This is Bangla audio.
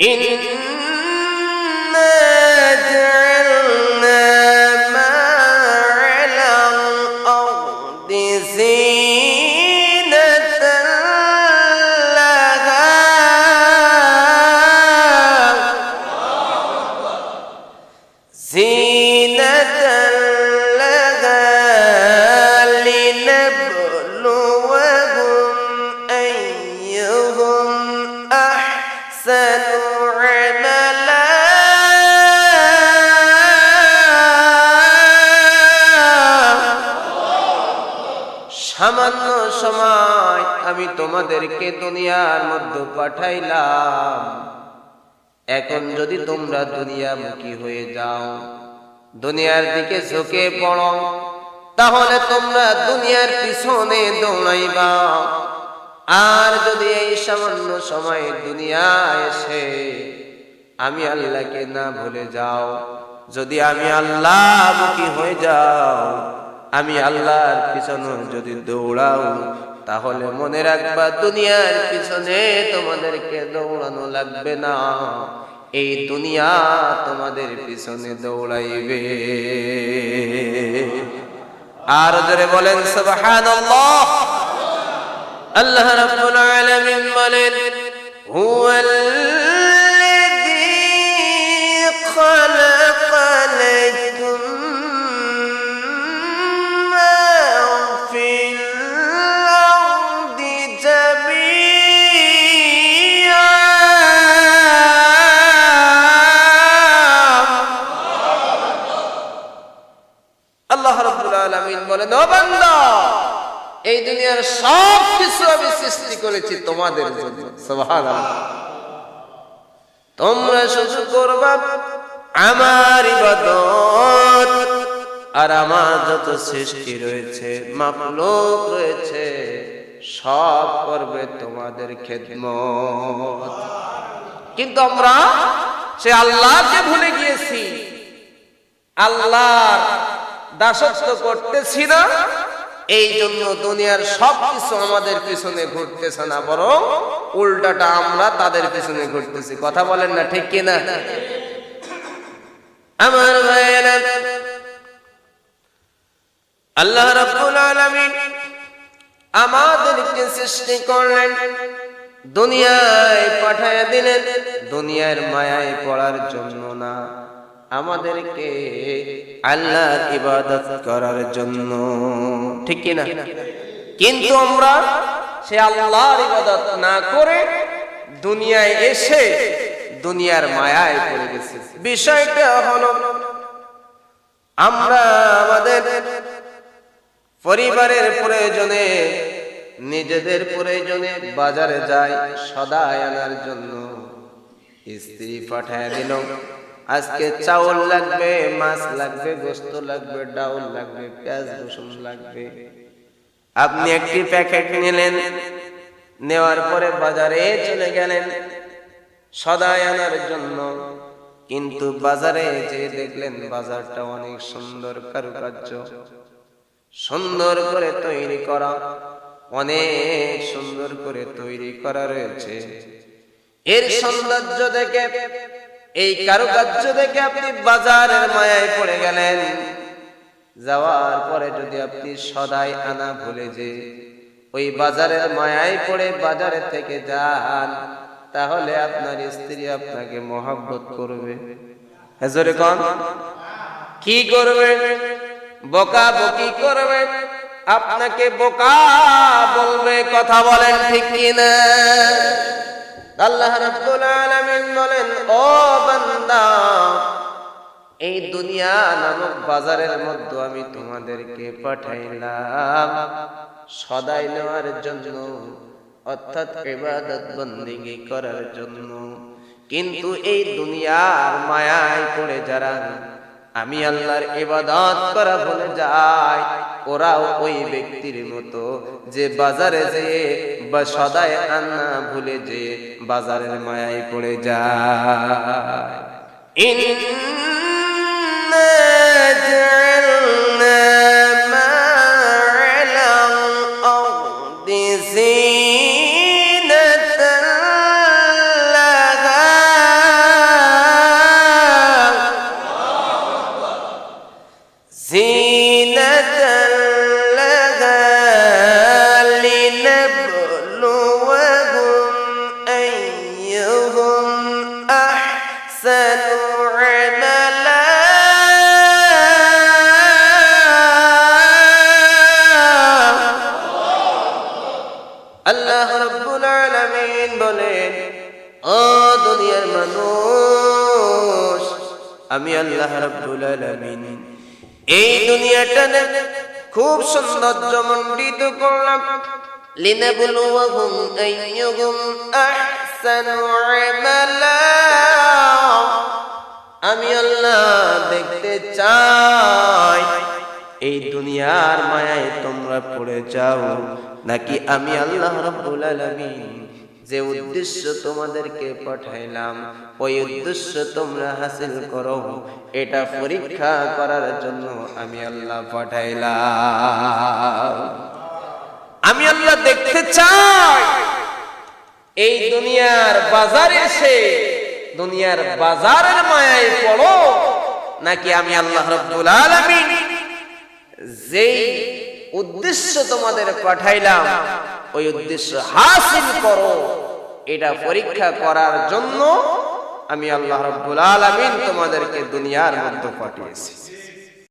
إن সামান্য সময় আমি তোমাদেরকে দুনিয়ার মধ্যে পাঠাইলাম। এখন যদি তোমরা দুনিয়ামুখী হয়ে যাও, দুনিয়ার দিকে ঝুঁকে পড়ো, তাহলে তোমরা দুনিয়ার পিছনে দৌড়াইবা। আর যদি এই সামান্য সময় দুনিয়া এসে আমি আল্লাহকে না ভুলে যাও, যদি আমি আল্লাহ মুখী হয়ে যাও আমি আল্লাহর পিছনে যদি দৌড়াও, তাহলে মনে রাখবা দুনিয়ার পিছনে তোমাদেরকে দৌড়ানো লাগবে না। এই দুনিয়া তোমাদের পিছনে দৌড়াইবে। আর জোরে বলেন, সুবহানাল্লাহ। আল্লাহ রাব্বুল আলামিন বলেন হুয়াল্লাযী আলামিন বলেন এই দুনিয়ার সব কিছু আমি সৃষ্টি করেছি তোমাদের তোমরা শুধু করবা আমার আর আমার যত সৃষ্টি রয়েছে রয়েছে, সব করবে তোমাদের খেদমত। কিন্তু আমরা সে আল্লাহকে ভুলে গিয়েছি। আল্লাহর দাসত্ব করতেছি না এই জন্য দুনিয়ার সব কিছু আমাদের পিছনে ঘুরতেছে না, বরং উল্টাটা আমরা তাদের পিছনে ঘুরতেছি। কথা বলেন না, ঠিক কিনা? আমার ভাইয়েরা, আল্লাহ রাব্বুল আলামিন আমাদেরকে সৃষ্টি করলেন, দুনিয়ায় পাঠায় দিলেন, দুনিয়ার মায়ায় পড়ার জন্য না। আমাদেরকে আল্লাহর ইবাদত করার জন্য। ঠিক কি না কিন্তু আমরা সে আল্লাহর ইবাদত না করে দুনিয়ায় এসে দুনিয়ার মায়ায় পড়ে গেছি। বিষয়টা হলো, আমরা আমাদের পরিবারের প্রয়োজনে, নিজেদের প্রয়োজনে বাজারে যাই, সদায় আনার জন্য স্ত্রী পাঠায় দিল। আজকে চাউল লাগবে, মাছ লাগবে, গোস্ত লাগবে, ডাউল লাগবে, পেঁয়াজ, রসুন লাগবে। আপনি একটি প্যাকেট নিলেন, নেওয়ার পরে বাজারে চলে গেলেন সদাই আনার জন্য। কিন্তু বাজারে যে দেখলেন বাজারটা অনেক সুন্দর কারুকার্য, সুন্দর করে তৈরি করা, অনেক সুন্দর করে তৈরি করা রয়েছে। এর সৌন্দর্য দেখে এই কারুকার্য দেখে আপনি বাজারের মায়ায় পড়ে গেলেন। যাওয়ার পরে যদি আপনি সদাই আনা ভুলে যে ওই বাজারের মায়ায় পড়ে বাজারে থেকে যান, তাহলে আপনার স্ত্রী আপনাকে মহাব্বত করবে। হেজরে কন। কি করবে? বোকা বকি করবে? আপনাকে বোকা বলবে, কথা বলেন ঠিক কিনা? আল্লাহ রাব্বুল আলামিন বলেন, ও বান্দা, এই দুনিয়া নামক বাজারের মধ্যে আমি তোমাদেরকে পাঠাইলাম। সদাই নেওয়ার জন্য, অর্থাৎ ইবাদত বন্দিগি করার জন্য। কিন্তু এই দুনিয়ার মায়ায় পড়ে যারা আমি আল্লাহর ইবাদত করা ভুলে যাই। ওরাও ওই ব্যক্তির মতো যে বাজারে যেয়ে বা সদায় আন্না ভুলে যে বাজারের মায়ায় পড়ে যায়। ইন্না আল্লাহ রব্বুল আলামিন বলেন ও দুনিয়ার মানুষ, আমি আল্লাহ রব্বুল আলামিন। এই দুনিয়াটা খুব সৌন্দর্য মণ্ডিত করলাম। লিনাবলুয়াহুম আইয়ুহুম আহসানু আমি আল্লাহ দেখতে চাই, এই দুনিয়ার মায়ায় তোমরা পড়ে যাও। নাকি আমি আল্লাহ রাব্বুল আলামিন যে উদ্দেশ্য তোমাদেরকে পাঠাইলাম, ওই উদ্দেশ্য তোমরা হাসিল করো। এটা পরীক্ষা করার জন্য আমি আল্লাহ পাঠাইলাম। আমি আল্লাহ দেখতে চাই। এই দুনিয়ার বাজারে এসে দুনিয়ার বাজারের মায়ায় পড়ো। নাকি আমি আল্লাহ রব্বুল আলামিন যেই উদ্দেশ্য তোমাদের পাঠাইলাম। ওই উদ্দেশ্য হাসিল করো। এটা পরীক্ষা করার জন্য আমি আল্লাহ রব্বুল আলামিন তোমাদেরকে দুনিয়ার মধ্যে পাঠিয়েছি।